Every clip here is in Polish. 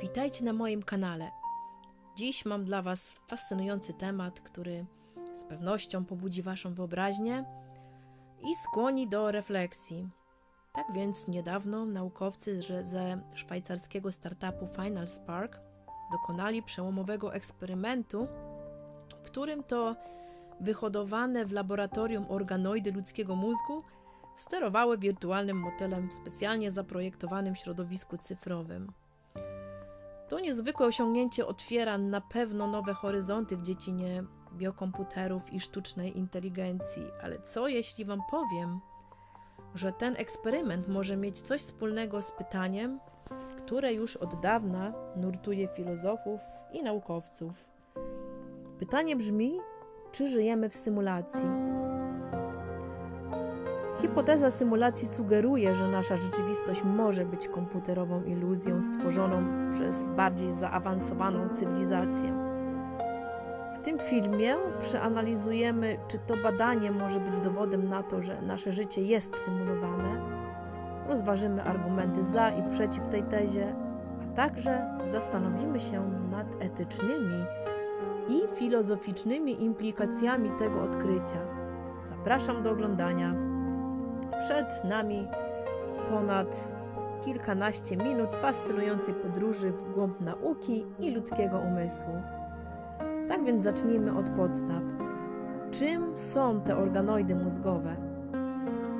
Witajcie na moim kanale. Dziś mam dla Was fascynujący temat, który z pewnością pobudzi Waszą wyobraźnię i skłoni do refleksji. Tak więc niedawno naukowcy ze szwajcarskiego startupu Final Spark dokonali przełomowego eksperymentu, w którym to wyhodowane w laboratorium organoidy ludzkiego mózgu sterowały wirtualnym motelem w specjalnie zaprojektowanym środowisku cyfrowym. To niezwykłe osiągnięcie otwiera na pewno nowe horyzonty w dziedzinie biokomputerów i sztucznej inteligencji, ale co jeśli Wam powiem, że ten eksperyment może mieć coś wspólnego z pytaniem, które już od dawna nurtuje filozofów i naukowców? Pytanie brzmi, czy żyjemy w symulacji? Hipoteza symulacji sugeruje, że nasza rzeczywistość może być komputerową iluzją stworzoną przez bardziej zaawansowaną cywilizację. W tym filmie przeanalizujemy, czy to badanie może być dowodem na to, że nasze życie jest symulowane. Rozważymy argumenty za i przeciw tej tezie, a także zastanowimy się nad etycznymi i filozoficznymi implikacjami tego odkrycia. Zapraszam do oglądania. Przed nami ponad kilkanaście minut fascynującej podróży w głąb nauki i ludzkiego umysłu. Tak więc zacznijmy od podstaw. Czym są te organoidy mózgowe?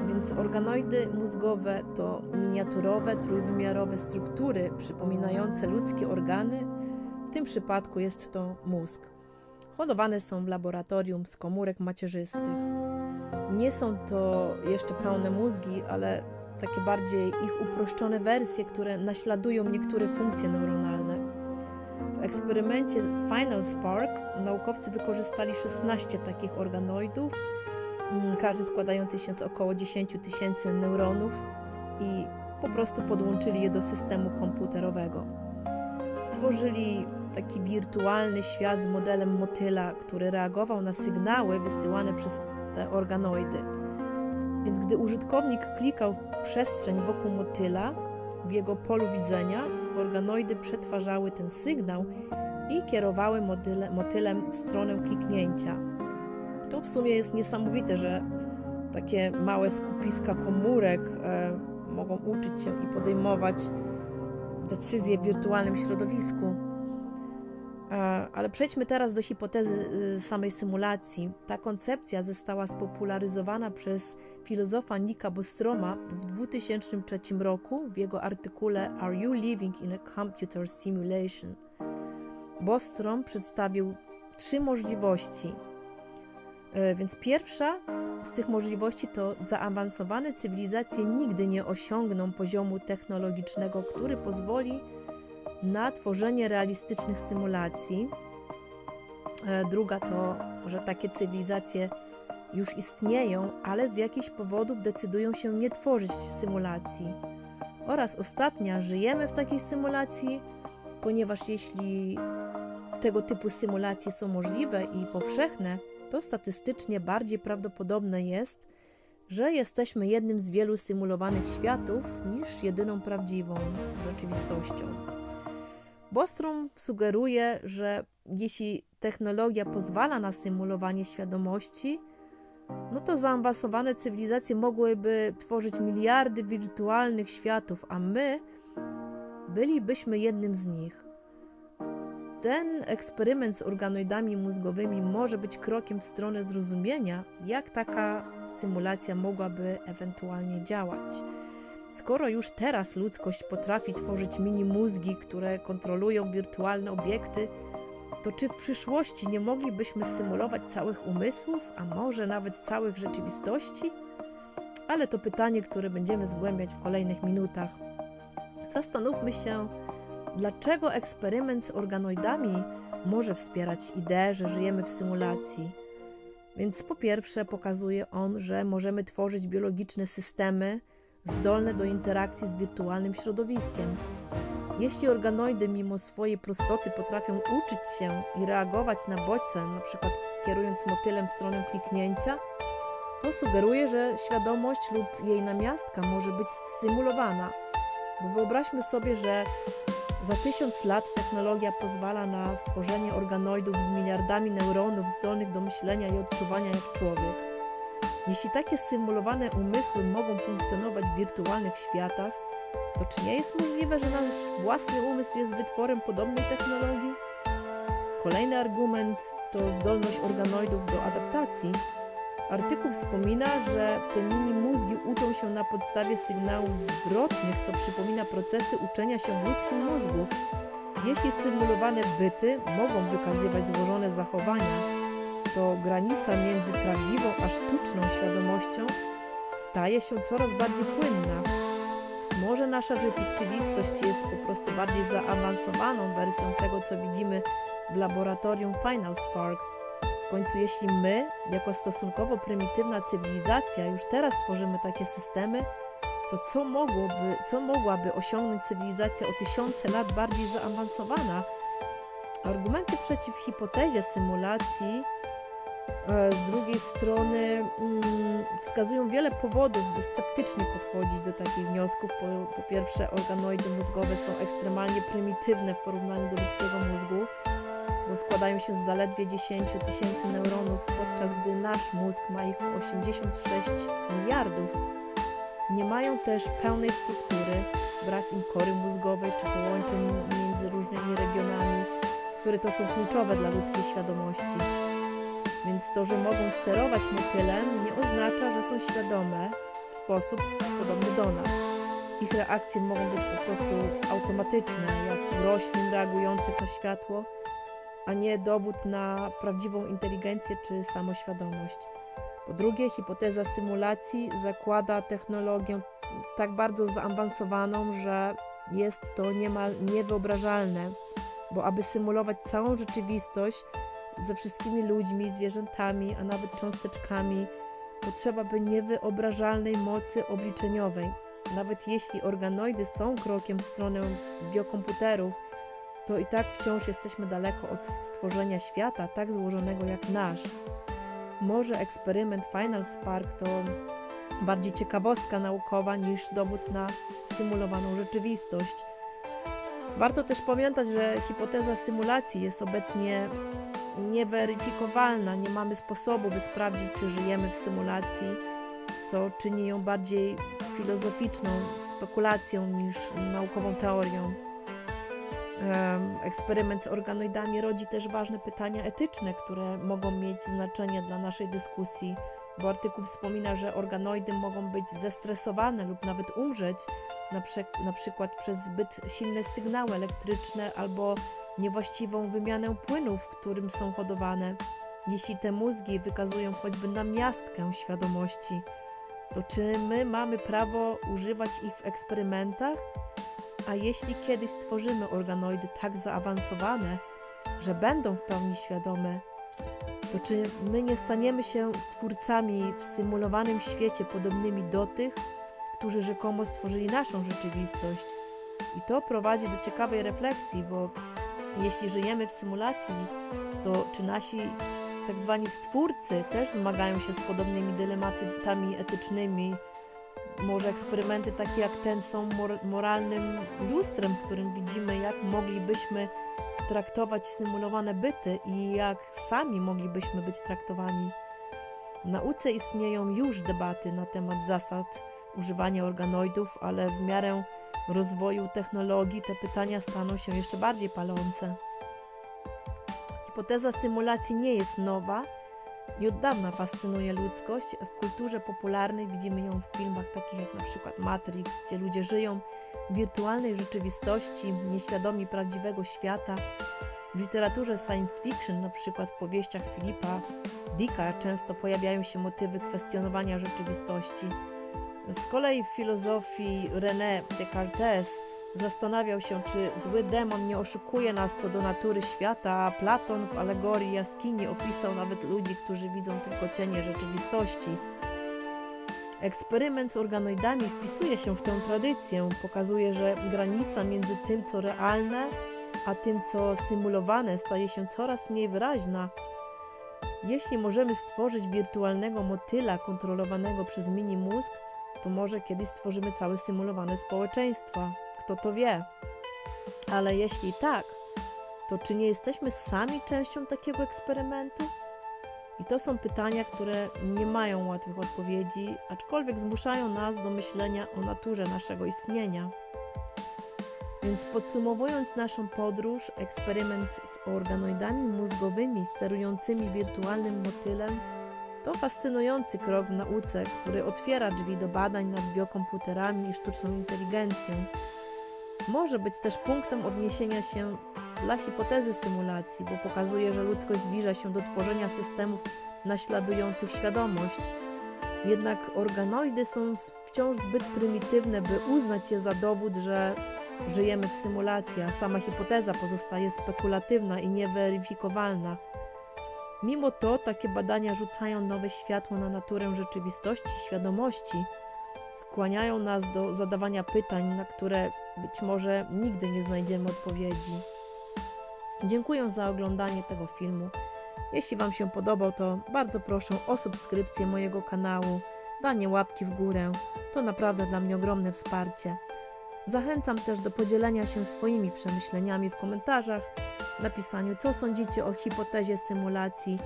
Więc organoidy mózgowe to miniaturowe, trójwymiarowe struktury przypominające ludzkie organy. W tym przypadku jest to mózg. Hodowane są w laboratorium z komórek macierzystych. Nie są to jeszcze pełne mózgi, ale takie bardziej ich uproszczone wersje, które naśladują niektóre funkcje neuronalne. W eksperymencie Final Spark naukowcy wykorzystali 16 takich organoidów, mm, każdy składający się z około 10 tysięcy neuronów i po prostu podłączyli je do systemu komputerowego. Stworzyli taki wirtualny świat z modelem motyla, który reagował na sygnały wysyłane przez te organoidy. Więc gdy użytkownik klikał w przestrzeń wokół motyla, w jego polu widzenia, organoidy przetwarzały ten sygnał i kierowały motyle, motylem w stronę kliknięcia. To w sumie jest niesamowite, że takie małe skupiska komórek e, mogą uczyć się i podejmować decyzje w wirtualnym środowisku. E, Ale przejdźmy teraz do hipotezy y, samej symulacji. Ta koncepcja została spopularyzowana przez filozofa Nika Bostroma w 2003 roku w jego artykule Are You Living in a Computer Simulation? Bostrom przedstawił trzy możliwości. E, Więc pierwsza z tych możliwości to zaawansowane cywilizacje nigdy nie osiągną poziomu technologicznego, który pozwoli na tworzenie realistycznych symulacji. E, Druga to, że takie cywilizacje już istnieją, ale z jakichś powodów decydują się nie tworzyć symulacji. Oraz ostatnia, żyjemy w takiej symulacji, ponieważ jeśli tego typu symulacje są możliwe i powszechne, to statystycznie bardziej prawdopodobne jest, że jesteśmy jednym z wielu symulowanych światów niż jedyną prawdziwą rzeczywistością. Bostrom sugeruje, że jeśli technologia pozwala na symulowanie świadomości, no to zaawansowane cywilizacje mogłyby tworzyć miliardy wirtualnych światów, a my bylibyśmy jednym z nich. Ten eksperyment z organoidami mózgowymi może być krokiem w stronę zrozumienia, jak taka symulacja mogłaby ewentualnie działać. Skoro już teraz ludzkość potrafi tworzyć mini mózgi, które kontrolują wirtualne obiekty, to czy w przyszłości nie moglibyśmy symulować całych umysłów, a może nawet całych rzeczywistości? Ale to pytanie, które będziemy zgłębiać w kolejnych minutach. Zastanówmy się, dlaczego eksperyment z organoidami może wspierać ideę, że żyjemy w symulacji. Więc po pierwsze pokazuje on, że możemy tworzyć biologiczne systemy zdolne do interakcji z wirtualnym środowiskiem. Jeśli organoidy mimo swojej prostoty potrafią uczyć się i reagować na bodźce, np. kierując motylem w stronę kliknięcia, to sugeruje, że świadomość lub jej namiastka może być symulowana. Bo wyobraźmy sobie, że Za tysiąc lat technologia pozwala na stworzenie organoidów z miliardami neuronów zdolnych do myślenia i odczuwania jak człowiek. Jeśli takie symulowane umysły mogą funkcjonować w wirtualnych światach, to czy nie jest możliwe, że nasz własny umysł jest wytworem podobnej technologii? Kolejny argument to zdolność organoidów do adaptacji. Artykuł wspomina, że te mini mózgi uczą się na podstawie sygnałów zwrotnych, co przypomina procesy uczenia się w ludzkim mózgu. Jeśli symulowane byty mogą wykazywać złożone zachowania, to granica między prawdziwą a sztuczną świadomością staje się coraz bardziej płynna. Może nasza rzeczywistość jest po prostu bardziej zaawansowaną wersją tego, co widzimy w laboratorium Final Spark. W końcu, jeśli my, jako stosunkowo prymitywna cywilizacja, już teraz tworzymy takie systemy, to co, mogłoby, co mogłaby osiągnąć cywilizacja o tysiące lat bardziej zaawansowana? Argumenty przeciw hipotezie symulacji z drugiej strony mm, wskazują wiele powodów, by sceptycznie podchodzić do takich wniosków. Po, po pierwsze, organoidy mózgowe są ekstremalnie prymitywne w porównaniu do ludzkiego mózgu bo składają się z zaledwie 10 tysięcy neuronów, podczas gdy nasz mózg ma ich 86 miliardów. Nie mają też pełnej struktury, brak im kory mózgowej czy połączeń między różnymi regionami, które to są kluczowe dla ludzkiej świadomości. Więc to, że mogą sterować motylem, nie oznacza, że są świadome w sposób podobny do nas. Ich reakcje mogą być po prostu automatyczne, jak roślin reagujących na światło a nie dowód na prawdziwą inteligencję czy samoświadomość. Po drugie, hipoteza symulacji zakłada technologię tak bardzo zaawansowaną, że jest to niemal niewyobrażalne, bo aby symulować całą rzeczywistość ze wszystkimi ludźmi, zwierzętami, a nawet cząsteczkami, potrzeba by niewyobrażalnej mocy obliczeniowej. Nawet jeśli organoidy są krokiem w stronę biokomputerów, to i tak wciąż jesteśmy daleko od stworzenia świata tak złożonego jak nasz. Może eksperyment Final Spark to bardziej ciekawostka naukowa niż dowód na symulowaną rzeczywistość. Warto też pamiętać, że hipoteza symulacji jest obecnie nieweryfikowalna. Nie mamy sposobu, by sprawdzić, czy żyjemy w symulacji, co czyni ją bardziej filozoficzną spekulacją niż naukową teorią eksperyment z organoidami rodzi też ważne pytania etyczne, które mogą mieć znaczenie dla naszej dyskusji, bo artykuł wspomina, że organoidy mogą być zestresowane lub nawet umrzeć, na, na przykład przez zbyt silne sygnały elektryczne albo niewłaściwą wymianę płynów, w którym są hodowane. Jeśli te mózgi wykazują choćby namiastkę świadomości, to czy my mamy prawo używać ich w eksperymentach? A jeśli kiedyś stworzymy organoidy tak zaawansowane, że będą w pełni świadome, to czy my nie staniemy się stwórcami w symulowanym świecie podobnymi do tych, którzy rzekomo stworzyli naszą rzeczywistość? I to prowadzi do ciekawej refleksji, bo jeśli żyjemy w symulacji, to czy nasi tak zwani stwórcy też zmagają się z podobnymi dylematami etycznymi, może eksperymenty takie jak ten są mor moralnym lustrem, w którym widzimy, jak moglibyśmy traktować symulowane byty i jak sami moglibyśmy być traktowani. W nauce istnieją już debaty na temat zasad używania organoidów, ale w miarę rozwoju technologii te pytania staną się jeszcze bardziej palące. Hipoteza symulacji nie jest nowa i od dawna fascynuje ludzkość. W kulturze popularnej widzimy ją w filmach takich jak na przykład Matrix, gdzie ludzie żyją w wirtualnej rzeczywistości, nieświadomi prawdziwego świata. W literaturze science fiction, na przykład w powieściach Filipa Dicka, często pojawiają się motywy kwestionowania rzeczywistości. Z kolei w filozofii René Descartes Zastanawiał się, czy zły demon nie oszukuje nas co do natury świata, a Platon w alegorii jaskini opisał nawet ludzi, którzy widzą tylko cienie rzeczywistości. Eksperyment z organoidami wpisuje się w tę tradycję, pokazuje, że granica między tym, co realne, a tym, co symulowane, staje się coraz mniej wyraźna. Jeśli możemy stworzyć wirtualnego motyla kontrolowanego przez mini mózg, to może kiedyś stworzymy całe symulowane społeczeństwa. Kto to wie? Ale jeśli tak, to czy nie jesteśmy sami częścią takiego eksperymentu? I to są pytania, które nie mają łatwych odpowiedzi, aczkolwiek zmuszają nas do myślenia o naturze naszego istnienia. Więc podsumowując naszą podróż, eksperyment z organoidami mózgowymi sterującymi wirtualnym motylem to fascynujący krok w nauce, który otwiera drzwi do badań nad biokomputerami i sztuczną inteligencją. Może być też punktem odniesienia się dla hipotezy symulacji, bo pokazuje, że ludzkość zbliża się do tworzenia systemów naśladujących świadomość. Jednak organoidy są wciąż zbyt prymitywne, by uznać je za dowód, że żyjemy w symulacji, a sama hipoteza pozostaje spekulatywna i nieweryfikowalna. Mimo to takie badania rzucają nowe światło na naturę rzeczywistości świadomości, skłaniają nas do zadawania pytań, na które być może nigdy nie znajdziemy odpowiedzi. Dziękuję za oglądanie tego filmu. Jeśli Wam się podobał, to bardzo proszę o subskrypcję mojego kanału, danie łapki w górę. To naprawdę dla mnie ogromne wsparcie. Zachęcam też do podzielenia się swoimi przemyśleniami w komentarzach, napisaniu, co sądzicie o hipotezie symulacji,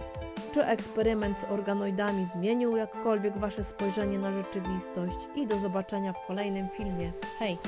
czy eksperyment z organoidami zmienił jakkolwiek Wasze spojrzenie na rzeczywistość i do zobaczenia w kolejnym filmie. Hej!